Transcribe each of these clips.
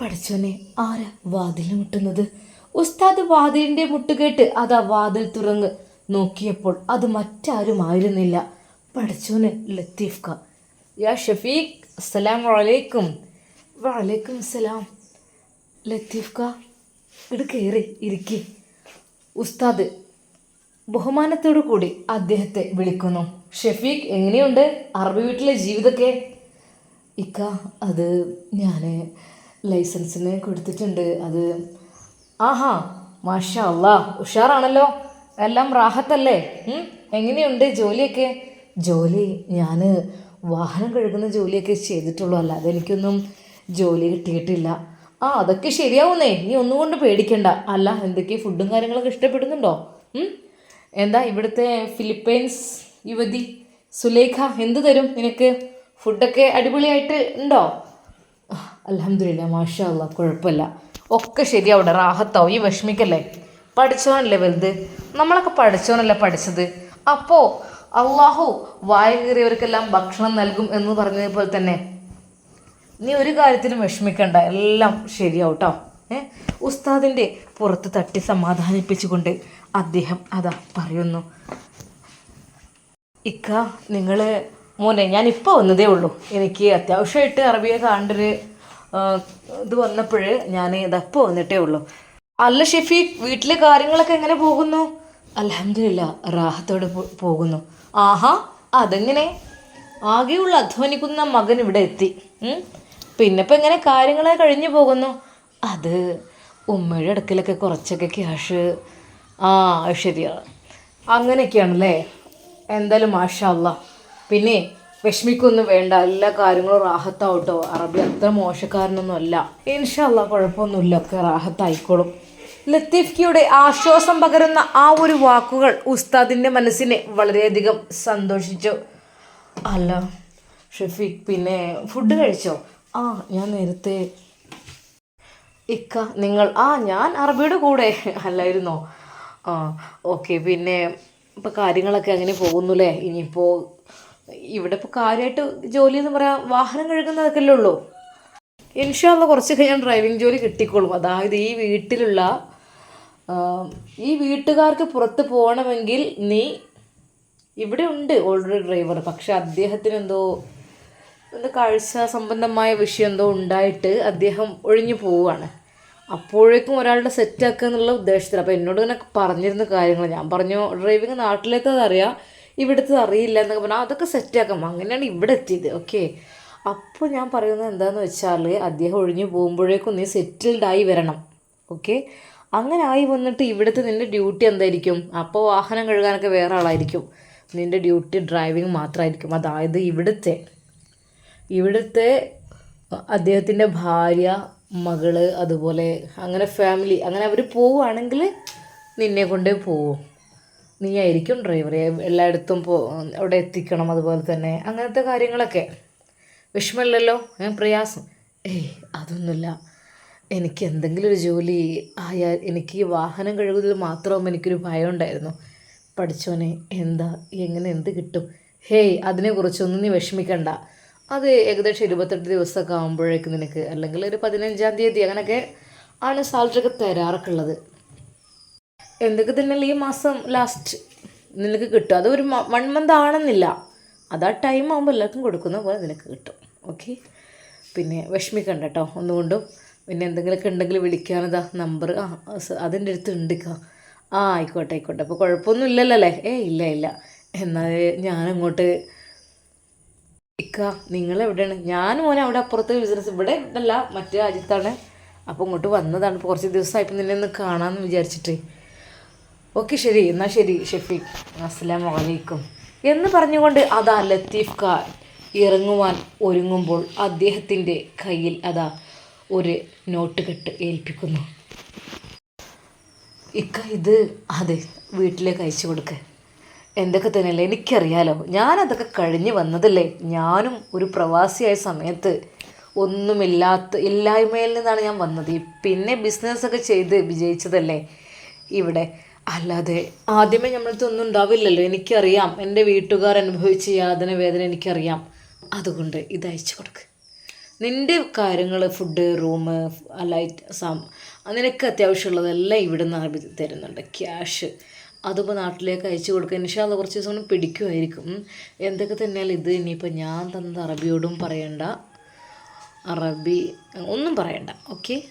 പഠിച്ചോനെ ആരാ വാതിൽ മുട്ടുന്നത്? ഉസ്താദ് വാതിലിന്റെ മുട്ടുകേട്ട് അതാ വാതിൽ തുറന്ന്. നോക്കിയപ്പോൾ അത് മറ്റാരും ആയിരുന്നില്ല. പഠിച്ചോന് ലത്തീഫ് ഖാൻ യാ ഷഫീഖ് അസ്സലാം വലൈക്കും വലൈക്കും അസ്സലാം ലത്തീഫ് ഖാ ഇട് കയറി ഇരിക്കി. ഉസ്താദ് ബഹുമാനത്തോടു കൂടി അദ്ദേഹത്തെ വിളിക്കുന്നു. ഷഫീഖ് എങ്ങനെയുണ്ട്? അറബി വീട്ടിലെ ജീവിതമൊക്കെ ഇക്ക അത് ഞാൻ ലൈസൻസിന് കൊടുത്തിട്ടുണ്ട്. അത് ആഹാ മാഷാ അല്ലാ ഉഷാറാണല്ലോ. എല്ലാം റാഹത്തല്ലേ? എങ്ങനെയുണ്ട് ജോലിയൊക്കെ? ജോലി ഞാൻ വാഹനം കഴുകുന്ന ജോലിയൊക്കെ ചെയ്തിട്ടുള്ളൂ. അല്ലാതെ എനിക്കൊന്നും ജോലി കിട്ടിയിട്ടില്ല. ആ അതൊക്കെ ശരിയാവുന്നേ. നീ ഒന്നും കൊണ്ട് പേടിക്കണ്ട. അല്ല എന്തൊക്കെ ഫുഡും കാര്യങ്ങളൊക്കെ ഇഷ്ടപ്പെടുന്നുണ്ടോ? എന്താ ഇവിടുത്തെ ഫിലിപ്പൈൻസ് യുവതി സുലേഖ എന്ത് തരും? നിനക്ക് ഫുഡൊക്കെ അടിപൊളിയായിട്ട് ഉണ്ടോ? അലഹമില്ല മാഷാ കുഴപ്പമില്ല. ഒക്കെ ശരിയാവിടെ റാഹത്താവും. ഈ വിഷമിക്കല്ലേ? പഠിച്ചോനല്ലേ വലുത്? നമ്മളൊക്കെ പഠിച്ചോനല്ലേ പഠിച്ചത്? അപ്പോൾ അള്ളാഹു വായ കയറിയവർക്കെല്ലാം ഭക്ഷണം നൽകും എന്ന് പറഞ്ഞതുപോലെ തന്നെ നീ ഒരു കാര്യത്തിനും വിഷമിക്കണ്ട എല്ലാം ശരിയാവും കേട്ടോ ഏ? ഉസ്താദിന്റെ പുറത്ത് തട്ടി സമാധാനിപ്പിച്ചുകൊണ്ട് അദ്ദേഹം അതാ പറയുന്നു. ഇക്ക നിങ്ങൾ മോനെ ഞാൻ ഇപ്പോൾ വന്നതേ ഉള്ളൂ. എനിക്ക് അത്യാവശ്യമായിട്ട് അറബിയെ കാണണ്ടൊരു ഇത് വന്നപ്പോൾ ഞാൻ ഇതപ്പോൾ വന്നിട്ടേ ഉള്ളൂ. അല്ല ഷെഫീഖ് വീട്ടിലെ കാര്യങ്ങളൊക്കെ എങ്ങനെ പോകുന്നു? അലഹമില്ല റാഹത്തോടെ പോകുന്നു. ആഹാ അതെങ്ങനെ? ആകെയുള്ള അധ്വാനിക്കുന്ന മകൻ ഇവിടെ എത്തി. പിന്നെ ഇപ്പം എങ്ങനെ കാര്യങ്ങളെ കഴിഞ്ഞു പോകുന്നു? അത് ഉമ്മയുടെ അടുക്കലൊക്കെ കുറച്ചൊക്കെ ക്യാഷ്. ആ ശരിയാണ് അങ്ങനെയൊക്കെയാണല്ലേ? എന്തായാലും മാഷാ അല്ലാ പിന്നെ വിഷമിക്കൊന്നും വേണ്ട. എല്ലാ കാര്യങ്ങളും റാഹത്താവട്ടോ. അറബി അത്ര മോശക്കാരനൊന്നും അല്ല. ഇൻഷല്ല കുഴപ്പമൊന്നുമില്ല. ഒക്കെ റാഹത്തായിക്കോളും. ലത്തീഫ്കിയുടെ ആശ്വാസം പകരുന്ന ആ ഒരു വാക്കുകൾ ഉസ്താദിന്റെ മനസ്സിനെ വളരെയധികം സന്തോഷിച്ചു. അല്ല ഷഫീഖ് പിന്നെ ഫുഡ് കഴിച്ചോ? ആ ഞാൻ നേരത്തെ ഇക്ക നിങ്ങൾ ആ ഞാൻ അറബിയുടെ കൂടെ അല്ലായിരുന്നോ? ആ ഓക്കെ പിന്നെ ഇപ്പോൾ കാര്യങ്ങളൊക്കെ അങ്ങനെ പോകുന്നുല്ലേ? ഇനിയിപ്പോൾ ഇവിടെ ഇപ്പോൾ കാര്യമായിട്ട് ജോലി എന്ന് പറയാൻ വാഹനം കഴുകുന്നതൊക്കെ അല്ലേ ഉള്ളൂ. ഇൻഷാള്ള കുറച്ച് കഴിഞ്ഞാൽ ഡ്രൈവിംഗ് ജോലി കിട്ടിക്കോളും. അതായത് ഈ വീട്ടിലുള്ള ഈ വീട്ടുകാർക്ക് പുറത്ത് പോകണമെങ്കിൽ നീ ഇവിടെ ഉണ്ട് ഓൾറെഡി ഡ്രൈവർ പക്ഷെ അദ്ദേഹത്തിന് എന്തോ എന്തോ കാഴ്ച സംബന്ധമായ വിഷയം എന്തോ ഉണ്ടായിട്ട് അദ്ദേഹം ഒഴിഞ്ഞു പോവുകയാണ്. അപ്പോഴേക്കും ഒരാളുടെ സെറ്റാക്കുക എന്നുള്ള ഉദ്ദേശത്തിൽ അപ്പോൾ എന്നോട് ഇങ്ങനെ പറഞ്ഞിരുന്ന കാര്യങ്ങൾ ഞാൻ പറഞ്ഞു ഡ്രൈവിങ് നാട്ടിലേത്തത് അറിയാം. ഇവിടുത്തെ അറിയില്ല എന്നൊക്കെ പറഞ്ഞാൽ അതൊക്കെ സെറ്റാക്കാം അങ്ങനെയാണ് ഇവിടെ എത്തിയത്. ഓക്കെ അപ്പോൾ ഞാൻ പറയുന്നത് എന്താണെന്ന് വെച്ചാൽ അദ്ദേഹം ഒഴിഞ്ഞു പോകുമ്പോഴേക്കും നീ സെറ്റിൽഡ് ആയി വരണം. ഓക്കെ അങ്ങനെ ആയി വന്നിട്ട് ഇവിടുത്തെ നിന്റെ ഡ്യൂട്ടി എന്തായിരിക്കും? അപ്പോൾ വാഹനം കഴുകാനൊക്കെ വേറെ ആളായിരിക്കും. നിന്റെ ഡ്യൂട്ടി ഡ്രൈവിംഗ് മാത്രമായിരിക്കും അതായത് ഇവിടുത്തെ ഇവിടുത്തെ അദ്ദേഹത്തിന്റെ ഭാര്യ മകൾ അതുപോലെ അങ്ങനെ ഫാമിലി അങ്ങനെ അവർ പോവുകയാണെങ്കിൽ നിന്നെ കൊണ്ടേ പോവും. നീ ആയിരിക്കും ഡ്രൈവർ എല്ലായിടത്തും പോ അവിടെ എത്തിക്കണം അതുപോലെ തന്നെ. അങ്ങനത്തെ കാര്യങ്ങളൊക്കെ. വിഷമമില്ലല്ലോ? പ്രയാസം. ഏയ് അതൊന്നുമില്ല. എനിക്ക് എന്തെങ്കിലും ഒരു ജോലി ആയാൽ എനിക്ക് ഈ വാഹനം കഴുകുന്നത് മാത്രവും എനിക്കൊരു ഭയം ഉണ്ടായിരുന്നു. പഠിച്ചോനെ എന്താ എങ്ങനെ എന്ത് കിട്ടും? ഹേയ് അതിനെക്കുറിച്ചൊന്നും നീ വിഷമിക്കണ്ട. അത് ഏകദേശം ഇരുപത്തെട്ട് ദിവസമൊക്കെ ആകുമ്പോഴേക്കും നിനക്ക്. അല്ലെങ്കിൽ ഒരു പതിനഞ്ചാം തീയതി അങ്ങനെയൊക്കെ ആണ് സാലറി ഒക്കെ തരാറൊക്കെ ഉള്ളത്. എന്തൊക്കെ തന്നെ ഈ മാസം ലാസ്റ്റ് നിനക്ക് കിട്ടും. അത് ഒരു വൺ മന്ത് ആണെന്നില്ല. അത് ആ ടൈം ആകുമ്പോൾ എല്ലാവർക്കും കൊടുക്കുന്ന പോലെ നിനക്ക് കിട്ടും. ഓക്കെ പിന്നെ വിഷമിക്കണ്ട കേട്ടോ ഒന്നുകൊണ്ടും പിന്നെ എന്തെങ്കിലുമൊക്കെ ഉണ്ടെങ്കിൽ വിളിക്കാനതാ നമ്പർ ആ അതിന്റെ അടുത്ത് ഉണ്ടിക്ക ആ ആയിക്കോട്ടെ ആയിക്കോട്ടെ. അപ്പോൾ കുഴപ്പമൊന്നും ഇല്ലല്ലോ അല്ലേ ഏ ഇല്ല ഇല്ല. എന്നാൽ ഞാനങ്ങോട്ട് ഇക്ക നിങ്ങൾ എവിടെയാണ് ഞാൻ മോനെ അവിടെ അപ്പുറത്തെ ബിസിനസ് ഇവിടെ അല്ല മറ്റേ രാജ്യത്താണ്. അപ്പോൾ ഇങ്ങോട്ട് വന്നതാണ്. ഇപ്പോൾ കുറച്ച് ദിവസമായപ്പോൾ നിന്നെ ഒന്ന് കാണാമെന്ന് വിചാരിച്ചിട്ട്. ഓക്കെ ശരി. എന്നാൽ ശരി ഷെഫീഖ് അസ്സലാമു അലൈക്കും എന്ന് പറഞ്ഞുകൊണ്ട് അതാ ലത്തീഫ് ഖാൻ ഇറങ്ങുവാൻ ഒരുങ്ങുമ്പോൾ അദ്ദേഹത്തിന്റെ കയ്യിൽ അതാ ഒരു നോട്ട് കെട്ട് ഏൽപ്പിക്കുന്നു. ഇക്ക ഇത് അതെ വീട്ടിലേക്ക് അയച്ചു കൊടുക്ക. എന്തൊക്കെ തന്നെയല്ലേ? എനിക്കറിയാലോ. ഞാനതൊക്കെ കഴിഞ്ഞ് വന്നതല്ലേ? ഞാനും ഒരു പ്രവാസിയായ സമയത്ത് ഒന്നുമില്ലാത്ത ഇല്ലായ്മയിൽ നിന്നാണ് ഞാൻ വന്നത്. പിന്നെ ബിസിനസ്സൊക്കെ ചെയ്ത് വിജയിച്ചതല്ലേ? ഇവിടെ അല്ലാതെ ആദ്യമേ നമ്മളടുത്ത് ഒന്നും ഉണ്ടാവില്ലല്ലോ. എനിക്കറിയാം. എന്റെ വീട്ടുകാർ അനുഭവിച്ച യാതന വേദന എനിക്കറിയാം. അതുകൊണ്ട് ഇത് അയച്ചു കൊടുക്ക്. നിന്റെ കാര്യങ്ങൾ ഫുഡ് റൂം ലൈറ്റ് സാം അതിനൊക്കെ അത്യാവശ്യമുള്ളതെല്ലാം ഇവിടെ നിന്ന് അറബി തരുന്നുണ്ട്. ക്യാഷ് അതിപ്പോൾ നാട്ടിലേക്ക് അയച്ചു കൊടുക്കുക ഇൻഷാല്ല കുറച്ച് ദിവസം കൊണ്ട് പിടിക്കുമായിരിക്കും. എന്തൊക്കെ തന്നെയാലും ഇത് ഇനിയിപ്പോൾ ഞാൻ തന്നത് അറബിയോടും പറയണ്ട. അറബി ഒന്നും പറയണ്ട. ഓക്കെ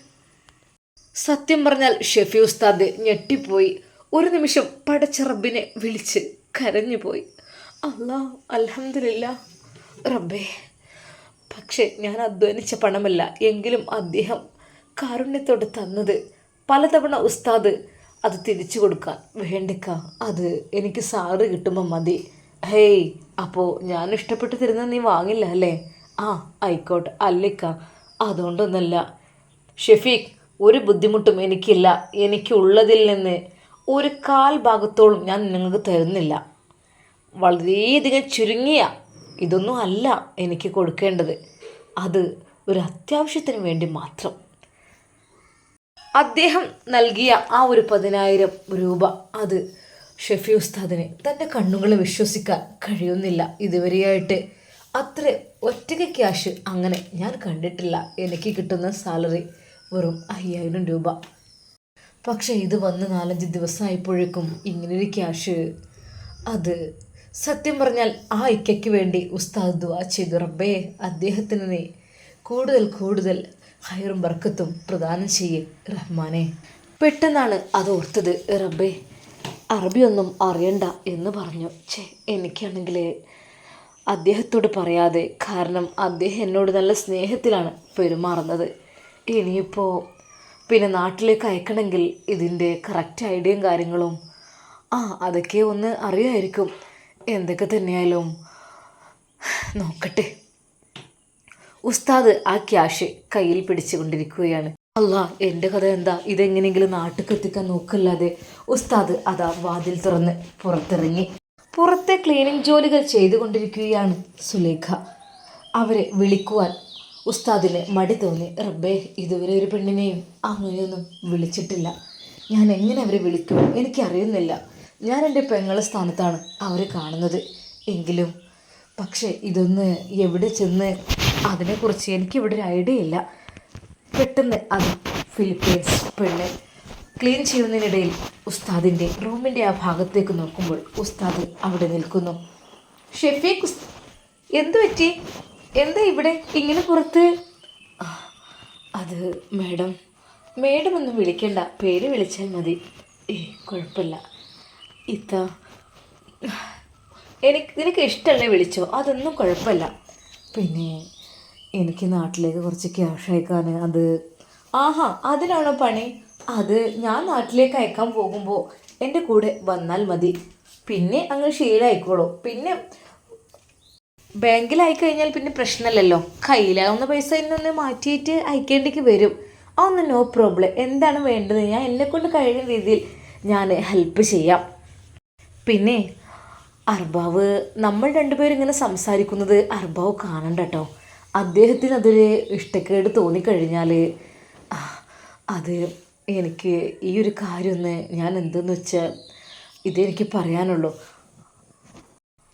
സത്യം പറഞ്ഞാൽ ഷെഫി ഉസ്താദ് ഞെട്ടിപ്പോയി. ഒരു നിമിഷം പടച്ച റബ്ബിനെ വിളിച്ച് കരഞ്ഞുപോയി. അല്ലാ അലഹമില്ല റബ്ബേ പക്ഷേ ഞാൻ അധ്വാനിച്ച പണമല്ല എങ്കിലും അദ്ദേഹം കാരുണ്യത്തോടെ തന്നത് പലതവണ ഉസ്താദ് അത് തിരിച്ചു കൊടുക്കാൻ. വേണ്ടക്ക അത് എനിക്ക് സാറ് കിട്ടുമ്പോൾ മതി. ഹേയ് അപ്പോൾ ഞാൻ ഇഷ്ടപ്പെട്ട് തരുന്നത് നീ വാങ്ങില്ല അല്ലേ? ആ ആയിക്കോട്ടെ അല്ലേക്ക അതുകൊണ്ടൊന്നല്ല. ഷെഫീഖ് ഒരു ബുദ്ധിമുട്ടും എനിക്കില്ല. എനിക്കുള്ളതിൽ നിന്ന് ഒരു കാൽ ഭാഗത്തോളം ഞാൻ നിങ്ങൾക്ക് തരുന്നില്ല. വളരെയധികം ചുരുങ്ങിയ ഇതൊന്നും അല്ല എനിക്ക് കൊടുക്കേണ്ടത്. അത് ഒരു അത്യാവശ്യത്തിന് വേണ്ടി മാത്രം. അദ്ദേഹം നൽകിയ ആ ഒരു പതിനായിരം രൂപ അത് ഷെഫി ഉസ്താദിന് തന്റെ കണ്ണുകളെ വിശ്വസിക്കാൻ കഴിയുന്നില്ല. ഇതുവരെയായിട്ട് അത്ര ഒറ്റയ്ക്ക് ക്യാഷ് അങ്ങനെ ഞാൻ കണ്ടിട്ടില്ല. എനിക്ക് കിട്ടുന്ന സാലറി വെറും അയ്യായിരം രൂപ. പക്ഷേ ഇത് വന്ന് നാലഞ്ച് ദിവസമായപ്പോഴേക്കും ഇങ്ങനൊരു ക്യാഷ്. അത് സത്യം പറഞ്ഞാൽ ആ ഇക്കയ്ക്ക് വേണ്ടി ഉസ്താദ് ദുആ ചെയ്തു റബ്ബേ. അദ്ദേഹത്തിന് നീ കൂടുതൽ കൂടുതൽ ഹൈറും ബർക്കത്തും പ്രദാനം ചെയ്യേ റഹ്മാനെ. പെട്ടെന്നാണ് അത് ഓർത്തത്. റബ്ബേ അറബിയൊന്നും അറിയണ്ട എന്ന് പറഞ്ഞു. ഛേ എനിക്കാണെങ്കിൽ അദ്ദേഹത്തോട് പറയാതെ. കാരണം അദ്ദേഹം എന്നോട് നല്ല സ്നേഹത്തിലാണ് പെരുമാറുന്നത്. ഇനിയിപ്പോൾ പിന്നെ നാട്ടിലേക്ക് അയക്കണമെങ്കിൽ ഇതിന്റെ കറക്റ്റ് ഐഡിയയും കാര്യങ്ങളും. ആ അതൊക്കെ ഒന്ന് അറിയായിരിക്കും. എന്തൊക്കെ തന്നെയായാലും. നോക്കട്ടെ. ഉസ്താദ് ആ ക്യാഷ് കയ്യിൽ പിടിച്ചുകൊണ്ടിരിക്കുകയാണ് അല്ല എന്റെ കഥ എന്താ? ഇതെങ്ങനെയെങ്കിലും നാട്ടിൽ എത്തിക്കാൻ നോക്കല്ലാതെ ഉസ്താദ് അതാ വാതിൽ തുറന്ന് പുറത്തിറങ്ങി. പുറത്തെ ക്ലീനിങ് ജോലികൾ ചെയ്തുകൊണ്ടിരിക്കുകയാണ് സുലേഖ. അവരെ വിളിക്കുവാൻ ഉസ്താദിന് മടി തോന്നി. റബ്ബേ ഇതുവരെ ഒരു പെണ്ണിനെയും അങ്ങനെയൊന്നും വിളിച്ചിട്ടില്ല. ഞാൻ എങ്ങനെ അവരെ വിളിക്കും? എനിക്കറിയുന്നില്ല. ഞാൻ എന്റെ പെങ്ങളെ സ്ഥാനത്താണ് അവരെ കാണുന്നത്. എങ്കിലും പക്ഷേ ഇതൊന്ന് എവിടെ ചെന്ന് അതിനെക്കുറിച്ച് എനിക്കിവിടെ ഒരു ഐഡിയ ഇല്ല. പെട്ടെന്ന് അത് ഫിലിപ്പീൻസ് പെണ്ണ് ക്ലീൻ ചെയ്യുന്നതിനിടയിൽ ഉസ്താദിന്റെ റൂമിന്റെ ആ ഭാഗത്തേക്ക് നോക്കുമ്പോൾ ഉസ്താദ് അവിടെ നിൽക്കുന്നു. ഷെഫീഖ് എന്തു പറ്റി? എന്താ ഇവിടെ? ഇങ്ങനെ പുറത്ത്? അത് മേഡം. മേഡം ഒന്നും വിളിക്കണ്ട. പേര് വിളിച്ചാൽ മതി. ഏ കുഴപ്പമില്ല. ഇത്ത എനിക്ക് നിനക്ക് ഇഷ്ടമല്ലേ വിളിച്ചോ? അതൊന്നും കുഴപ്പമില്ല. പിന്നെ എനിക്ക് നാട്ടിലേക്ക് കുറച്ച് ക്യാഷ് അയക്കാൻ അത് ആഹാ അതിനാണോ പണി? അത് ഞാൻ നാട്ടിലേക്ക് അയക്കാൻ പോകുമ്പോൾ എന്റെ കൂടെ വന്നാൽ മതി. പിന്നെ അങ്ങ് ശീലമായിക്കോളൂ. പിന്നെ ബാങ്കിലായി കഴിഞ്ഞാൽ പിന്നെ പ്രശ്നമല്ലല്ലോ. കയ്യിലാവുന്ന പൈസ ഇന്നൊന്ന് മാറ്റിയിട്ട് അയക്കേണ്ടിക്ക് വരും. അതൊന്നും നോ പ്രോബ്ലം എന്താണ് വേണ്ടത്? ഞാൻ എന്നെക്കൊണ്ട് കഴിയുന്ന രീതിയിൽ ഞാൻ ഹെൽപ്പ് ചെയ്യാം. പിന്നെ അർബാവ് നമ്മൾ രണ്ടുപേരും ഇങ്ങനെ സംസാരിക്കുന്നത് അർബാവ് കാണണ്ട കേട്ടോ അദ്ദേഹത്തിന് അതൊരു ഇഷ്ടക്കേട് തോന്നിക്കഴിഞ്ഞാൽ അത് എനിക്ക് ഈ ഒരു കാര്യമൊന്ന് ഞാൻ എന്തെന്ന് വെച്ചാൽ ഇതെനിക്ക് പറയാനുള്ളൂ.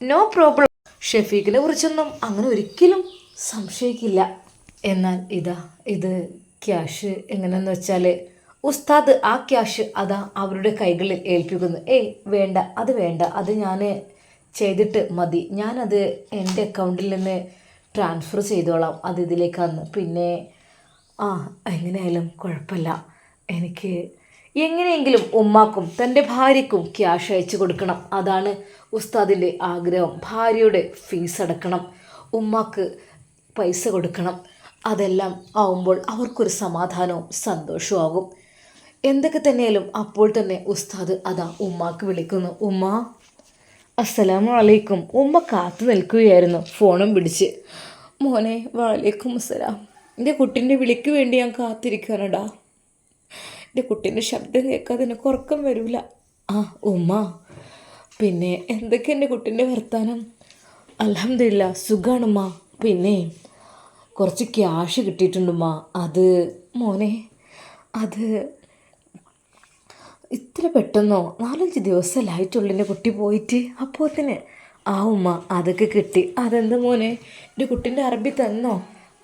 നോ പ്രോബ്ലം ഷെഫീഖിനെ കുറിച്ചൊന്നും അങ്ങനെ ഒരിക്കലും സംശയിക്കില്ല. എന്നാൽ ഇതാ ഇത് ക്യാഷ് എങ്ങനെയെന്ന് വെച്ചാൽ ഉസ്താദ് ആ ക്യാഷ് അതാ അവരുടെ കൈകളിൽ ഏൽപ്പിക്കുന്നു. ഏയ് വേണ്ട അത് വേണ്ട അത് ഞാൻ ചെയ്തിട്ട് മതി. ഞാനത് എന്റെ അക്കൗണ്ടിൽ നിന്ന് ട്രാൻസ്ഫർ ചെയ്തോളാം അത് ഇതിലേക്കാന്ന്. പിന്നെ ആ എങ്ങനെയായാലും കുഴപ്പമില്ല. എനിക്ക് എങ്ങനെയെങ്കിലും ഉമ്മാക്കും തന്റെ ഭാര്യയ്ക്കും ക്യാഷ് അയച്ചു കൊടുക്കണം. അതാണ് ഉസ്താദിന്റെ ആഗ്രഹം. ഭാര്യയുടെ ഫീസ് അടക്കണം. ഉമ്മാക്ക് പൈസ കൊടുക്കണം. അതെല്ലാം ആവുമ്പോൾ അവർക്കൊരു സമാധാനവും സന്തോഷവും എന്തൊക്കെ തന്നെയാലും അപ്പോൾ തന്നെ ഉസ്താദ് അതാ ഉമ്മാക്ക് വിളിക്കുന്നു. ഉമ്മ അസ്സലാമു അലൈക്കും. ഉമ്മ കാത്തു നിൽക്കുകയായിരുന്നു ഫോണും പിടിച്ച്. മോനെ വാലേക്കും അസ്സലാം എന്റെ കുട്ടീന്റെ വിളിക്ക് വേണ്ടി ഞാൻ കാത്തിരിക്കാനടാ എന്റെ കുട്ടീന്റെ ശബ്ദം കേൾക്കാതെ എനിക്ക് ഉറക്കം വരില്ല ആ ഉമ്മ. പിന്നെ എന്തൊക്കെ എന്റെ കുട്ടീന്റെ വർത്താനം? അലഹമില്ല സുഖാണുമ്മ പിന്നെ കുറച്ച് ക്യാഷ് കിട്ടിയിട്ടുണ്ടുമ്മ അത് മോനെ അത് ഇത്ര പെട്ടെന്നോ? നാലഞ്ച് ദിവസമല്ലേ ആയിട്ടുള്ളൂ എന്റെ കുട്ടി പോയിട്ട്. അപ്പോൾ തന്നെ ആ ഉമ്മ അതൊക്കെ കിട്ടി. അതെന്താ മോനെ? എന്റെ കുട്ടീന്റെ അറബി തന്നോ?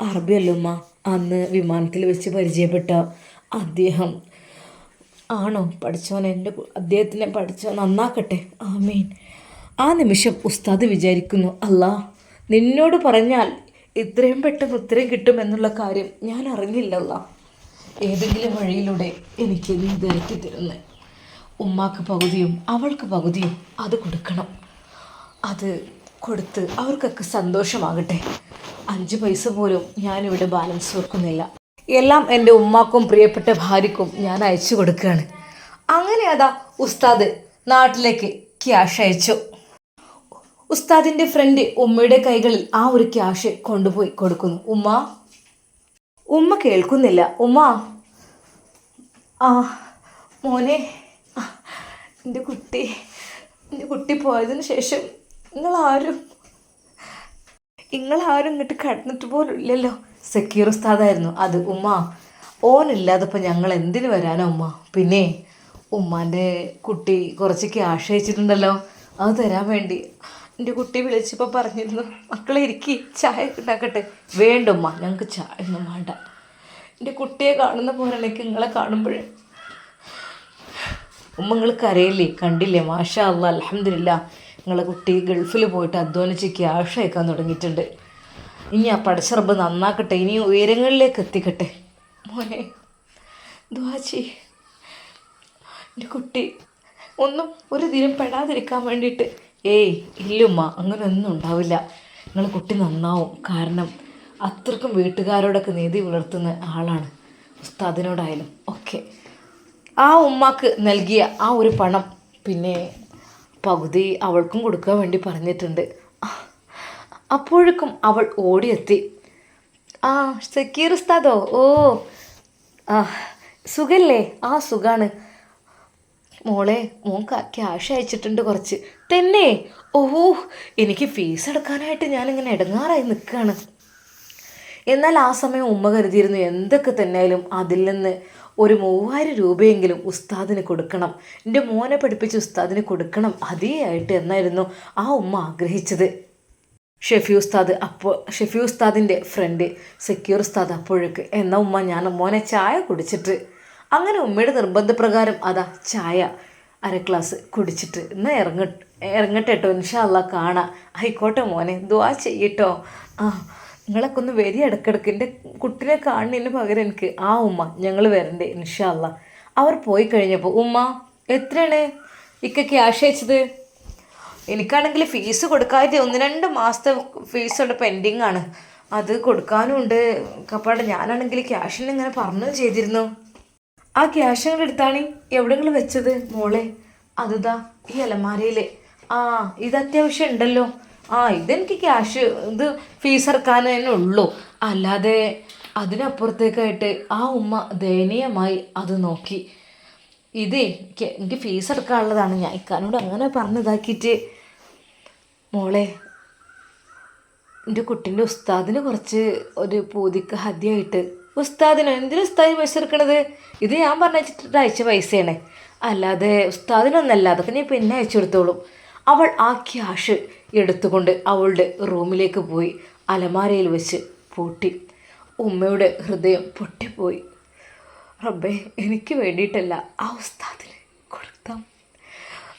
അറബിയല്ല ഉമ്മ. അന്ന് വിമാനത്തിൽ വെച്ച് പരിചയപ്പെട്ട അദ്ദേഹം ആണോ? പഠിച്ചവൻ എന്റെ അദ്ദേഹത്തിനെ പഠിച്ചോ നന്നാക്കട്ടെ. ആമീൻ. ആ നിമിഷം ഉസ്താദ് വിചാരിക്കുന്നു അല്ലാ നിന്നോട് പറഞ്ഞാൽ ഇത്രയും പെട്ടെന്ന് ഉത്തരം കിട്ടുമെന്നുള്ള കാര്യം ഞാൻ അറിഞ്ഞില്ലല്ല. ഏതെങ്കിലും വഴിയിലൂടെ എനിക്ക് നീ ധരിക്കി തരുന്നത് ഉമ്മാക്ക് പകുതിയും അവൾക്ക് പകുതിയും അത് കൊടുക്കണം. അത് കൊടുത്ത് അവർക്കൊക്കെ സന്തോഷമാകട്ടെ. അഞ്ച് പൈസ പോലും ഞാനിവിടെ ബാലൻസ് വെക്കുന്നില്ല എല്ലാം എന്റെ ഉമ്മാക്കും പ്രിയപ്പെട്ട ഭാര്യക്കും ഞാൻ അയച്ചു കൊടുക്കുകയാണ്. അങ്ങനെ അതാ ഉസ്താദ് നാട്ടിലേക്ക് ക്യാഷ് അയച്ചു. ഉസ്താദിന്റെ ഫ്രണ്ട് ഉമ്മയുടെ കൈകളിൽ ആ ഒരു ക്യാഷ് കൊണ്ടുപോയി കൊടുക്കുന്നു. ഉമ്മ ഉമ്മ കേൾക്കുന്നില്ല. ഉമ്മ ആ മോനെ എന്റെ കുട്ടി എന്റെ കുട്ടി പോയതിന് ശേഷം നിങ്ങളാരും നിങ്ങളാരും ഇങ്ങോട്ട് കടന്നിട്ട് പോലും ഇല്ലല്ലോ. സക്കീർ ഉസ്താദായിരുന്നു. അത് ഉമ്മ ഓനില്ലാതിപ്പോൾ ഞങ്ങൾ എന്തിനു വരാനോ ഉമ്മ? പിന്നെ ഉമ്മാന്റെ കുട്ടി കുറച്ച് ക്യാഷ് അയച്ചിട്ടുണ്ടല്ലോ അത് തരാൻ വേണ്ടി. എന്റെ കുട്ടി വിളിച്ചപ്പോൾ പറഞ്ഞിരുന്നു മക്കളെ ഇരിക്കി ചായ ഉണ്ടാക്കട്ടെ. വേണ്ട ഉമ്മ ഞങ്ങൾക്ക് ചായ ഒന്നും വേണ്ട. എന്റെ കുട്ടിയെ കാണുന്ന പോലെയാണെങ്കിൽ നിങ്ങളെ കാണുമ്പോഴേ. ഉമ്മ നിങ്ങൾ കരയില്ലേ കണ്ടില്ലേ? മാഷാ അല്ല അലഹമില്ല നിങ്ങളെ കുട്ടി ഗൾഫിൽ പോയിട്ട് അധ്വാനിച്ച് ക്യാഷ് അയക്കാൻ തുടങ്ങിയിട്ടുണ്ട്. ഇനി ആ പടച്ചറബ് നന്നാക്കട്ടെ ഇനി ഉയരങ്ങളിലേക്ക് എത്തിക്കട്ടെ. മോനെ ദ്വാചി എന്റെ കുട്ടി ഒന്നും ഒരു ദിനം പെടാതിരിക്കാൻ വേണ്ടിയിട്ട്. ഏയ് ഇല്ലുമ്മ അങ്ങനെയൊന്നും ഉണ്ടാവില്ല. നിങ്ങൾ കുട്ടി നന്നാവും. കാരണം അത്രക്കും വീട്ടുകാരോടൊക്കെ നീതി പുലർത്തുന്ന ആളാണ്. ഉസ്താദിനോടായാലും. ഒക്കെ ആ ഉമ്മാക്ക് നൽകിയ ആ ഒരു പണം പിന്നെ പകുതി അവൾക്കും കൊടുക്കാൻ വേണ്ടി പറഞ്ഞിട്ടുണ്ട്. അപ്പോഴേക്കും അവൾ ഓടിയെത്തി. ആ സക്കീർ ഉസ്താദോ? ഓ ആ സുഖല്ലേ? ആ സുഖാണ്. മോളെ മോൻ ക്യാഷ് അയച്ചിട്ടുണ്ട് കുറച്ച്. തന്നെ? ഓഹോ എനിക്ക് ഫീസ് അടക്കാനായിട്ട് ഞാനിങ്ങനെ ഇടങ്ങാറായി നിൽക്കുകയാണ് എന്നാൽ ആ സമയം ഉമ്മ കരുതിയിരുന്നു എന്തൊക്കെ തന്നെയായാലും അതിൽ നിന്ന് ഒരു മൂവായിരം രൂപയെങ്കിലും ഉസ്താദിന് കൊടുക്കണം. എന്റെ മോനെ പഠിപ്പിച്ച് ഉസ്താദിന് കൊടുക്കണം. അതേ ആയിട്ട് എന്നായിരുന്നു ആ ഉമ്മ ആഗ്രഹിച്ചത്. ഷെഫി ഉസ്താദ് അപ്പോൾ ഷെഫി ഉസ്താദിന്റെ ഫ്രണ്ട് സെക്യൂർ ഉസ്താദ് അപ്പോഴേക്ക് എന്ന ഉമ്മ ഞാൻ മോനെ ചായ കുടിച്ചിട്ട്. അങ്ങനെ ഉമ്മയുടെ നിർബന്ധപ്രകാരം അതാ ചായ അര ഗ്ലാസ് കുടിച്ചിട്ട് ഇന്ന് ഇറങ്ങ ഇറങ്ങട്ടെ കേട്ടോ ഇൻഷാല്ല കാണാം. ആയിക്കോട്ടെ മോനെ ദുവാ ചെയ്യട്ടോ. ആ നിങ്ങളൊക്കെ ഒന്ന് വരി ഇടക്കിടക്ക് എന്റെ കുട്ടിനെ കാണുന്നതിന് പകരം എനിക്ക് ആ ഉമ്മ ഞങ്ങൾ വരണ്ടേ ഇൻഷാല്ല അവർ പോയി കഴിഞ്ഞപ്പോൾ ഉമ്മ എത്രയാണ്? ഇക്ക ക്യാഷ് അയച്ചത് എനിക്കാണെങ്കിൽ ഫീസ് കൊടുക്കാതെ ഒന്ന് രണ്ട് മാസത്തെ ഫീസ് ഉണ്ട് പെൻഡിങ് ആണ്. അത് കൊടുക്കാനും ഉണ്ട് കപ്പാട് ഞാനാണെങ്കിൽ ക്യാഷിന് ഇങ്ങനെ പറഞ്ഞു ചെയ്തിരുന്നു. ആ ക്യാഷ് ഞങ്ങൾ എടുത്താണ്? എവിടെങ്കിലും വെച്ചത് മോളെ? അതുതാ ഈ അലമാരയിൽ ആ ഇത് അത്യാവശ്യം ഉണ്ടല്ലോ. ആ ഇതെനിക്ക് ക്യാഷ് ഇത് ഫീസ് ഇറക്കാൻ തന്നെ ഉള്ളൂ. അല്ലാതെ അതിനപ്പുറത്തേക്കായിട്ട് ആ ഉമ്മ ദയനീയമായി അത് നോക്കി. ഇതേ എനിക്ക് ഫീസ് എടുക്കാനുള്ളതാണ് ഞാൻ ഇക്കാനോട് അങ്ങനെ പറഞ്ഞതാക്കിയിട്ട് മോളെ എന്റെ കുട്ടീന്റെ ഉസ്താദിന് കുറച്ച് ഒരു പൂതിക്ക് ഹദ്യമായിട്ട് ഉസ്താദിന്? എന്തിനു ഉസ്താദിന് പൈസ എടുക്കണത് ഇത് ഞാൻ പറഞ്ഞിട്ട് അയച്ച പൈസയാണ്. അല്ലാതെ ഉസ്താദിനൊന്നല്ല അതൊക്കെ നീ പിന്നെ അയച്ചു കൊടുത്തോളും. അവൾ ആ ക്യാഷ് എടുത്തുകൊണ്ട് അവളുടെ റൂമിലേക്ക് പോയി അലമാരയിൽ വെച്ച് പൂട്ടി. ഉമ്മയുടെ ഹൃദയം പൊട്ടിപ്പോയി. റബ്ബേ എനിക്ക് വേണ്ടിയിട്ടല്ല ആ ഉസ്താദിന് കൊടുത്താം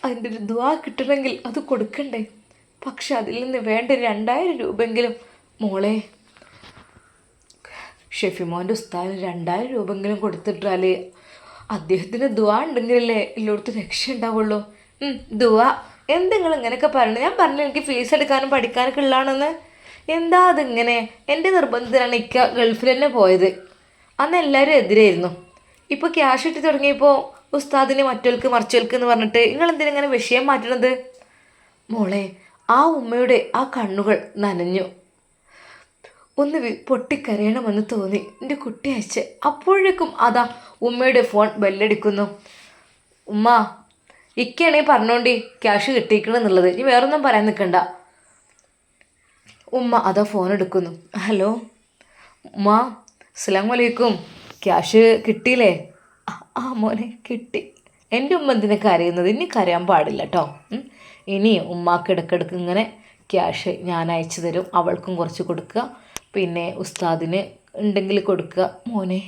അതിന്റെ ഒരു ദുവാ കിട്ടണമെങ്കിൽ അത് കൊടുക്കണ്ടേ? പക്ഷെ അതിൽ നിന്ന് വേണ്ട രണ്ടായിരം രൂപയെങ്കിലും മോളെ. ഷെഫിമോന്റെ ഉസ്താദിന് രണ്ടായിരം രൂപയെങ്കിലും കൊടുത്തിട്ടാലേ അദ്ദേഹത്തിന് ദുവാ ഉണ്ടെങ്കിലല്ലേ എല്ലായിടത്തും രക്ഷ ഉണ്ടാവുള്ളൂ. ദുവാ എന്തെങ്കിലും ഇങ്ങനെയൊക്കെ പറഞ്ഞു ഞാൻ പറഞ്ഞു എനിക്ക് ഫീസ് എടുക്കാനും പഠിക്കാനൊക്കെ ഉള്ളതാണെന്ന്. എന്താ അതിങ്ങനെ? എന്റെ നിർബന്ധത്തിലാണ് ഇക്ക ഗൾഫിൽ തന്നെ പോയത്. അന്ന് എല്ലാവരും എതിരായിരുന്നു. ഇപ്പോൾ ക്യാഷ് ഇട്ട് തുടങ്ങിയപ്പോൾ ഉസ്താദിനെ മറ്റൊൽക്ക് മറിച്ചൊൽക്ക് എന്ന് പറഞ്ഞിട്ട് നിങ്ങൾ എന്തിനിങ്ങനെ വിഷയം മാറ്റണത്? മോളെ ആ ഉമ്മയുടെ ആ കണ്ണുകൾ നനഞ്ഞു. ഒന്ന് പൊട്ടിക്കരയണമെന്ന് തോന്നി. എന്റെ കുട്ടി അയച്ച്. അപ്പോഴേക്കും അതാ ഉമ്മയുടെ ഫോൺ ബെല്ലടിക്കുന്നു. ഉമ്മ ഇക്കയാണേ പറഞ്ഞോണ്ടി ക്യാഷ് കിട്ടിയിരിക്കണമെന്നുള്ളത് ഇനി വേറൊന്നും പറയാൻ നിൽക്കണ്ട. ഉമ്മ അതാ ഫോൺ എടുക്കുന്നു. ഹലോ? ഉമ്മ അസ്സലാമു വലൈക്കും ക്യാഷ് കിട്ടിയില്ലേ? "ആ, മോനെ കിട്ടി. എന്റെ ഉമ്മ എന്തിനൊക്കെ കരയുന്നത്? ഇനി കരയാൻ പാടില്ല കേട്ടോ ഇനി ഉമ്മാക്ക് ഇടയ്ക്കിടയ്ക്ക് ഇങ്ങനെ ക്യാഷ് ഞാൻ അയച്ചു തരും. അവൾക്കും കുറച്ച് കൊടുക്കുക. പിന്നെ ഉസ്താദിന് ഉണ്ടെങ്കിൽ കൊടുക്കുക. മോനെ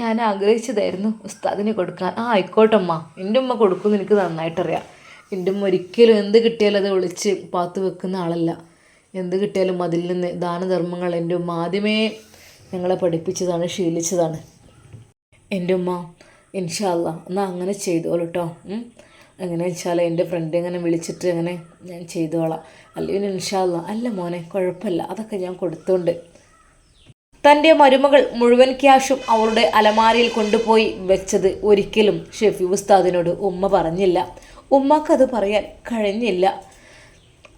ഞാൻ ആഗ്രഹിച്ചതായിരുന്നു ഉസ്താദിന് കൊടുക്കാൻ. ആ ആയിക്കോട്ടമ്മ എന്റെ ഉമ്മ കൊടുക്കുമെന്ന് എനിക്ക് നന്നായിട്ടറിയാം. എന്റെ ഉമ്മ ഒരിക്കലും എന്ത് കിട്ടിയാലും അത് ഒളിച്ച് പാത്ത് വെക്കുന്ന ആളല്ല. എന്ത് കിട്ടിയാലും അതിൽ നിന്ന് ദാനധർമ്മങ്ങൾ എന്റെ ഉമ്മ ആദ്യമേ ഞങ്ങളെ പഠിപ്പിച്ചതാണ് ശീലിച്ചതാണ്. എന്റെ ഉമ്മ ഇൻഷാല്ല എന്നാൽ അങ്ങനെ ചെയ്തോളൂ കേട്ടോ എങ്ങനെ വെച്ചാൽ എന്റെ ഫ്രണ്ട് ഇങ്ങനെ വിളിച്ചിട്ട് അങ്ങനെ ഞാൻ ചെയ്തോളാം. അല്ലെങ്കിൽ ഇൻഷാല്ല അല്ല മോനെ കുഴപ്പമില്ല. അതൊക്കെ ഞാൻ കൊടുത്തോണ്ട്. തന്റെ മരുമകൾ മുഴുവൻ ക്യാഷും അവളുടെ അലമാരിയിൽ കൊണ്ടുപോയി വെച്ചത് ഒരിക്കലും ഷെഫി ഉസ്താദിനോട് ഉമ്മ പറഞ്ഞില്ല. ഉമ്മക്കത് പറയാൻ കഴിഞ്ഞില്ല.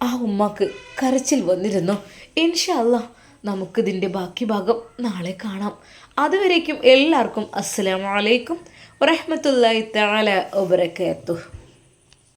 ആ ഉമ്മക്ക് കരച്ചിൽ വന്നിരുന്നു. ഇൻഷല്ല നമുക്കിതിന്റെ ബാക്കി ഭാഗം നാളെ കാണാം. അതുവരേക്കും എല്ലാവർക്കും അസ്സലാമലൈക്കും വറഹമത്തല്ലായി തആല വബറകാതുഹു.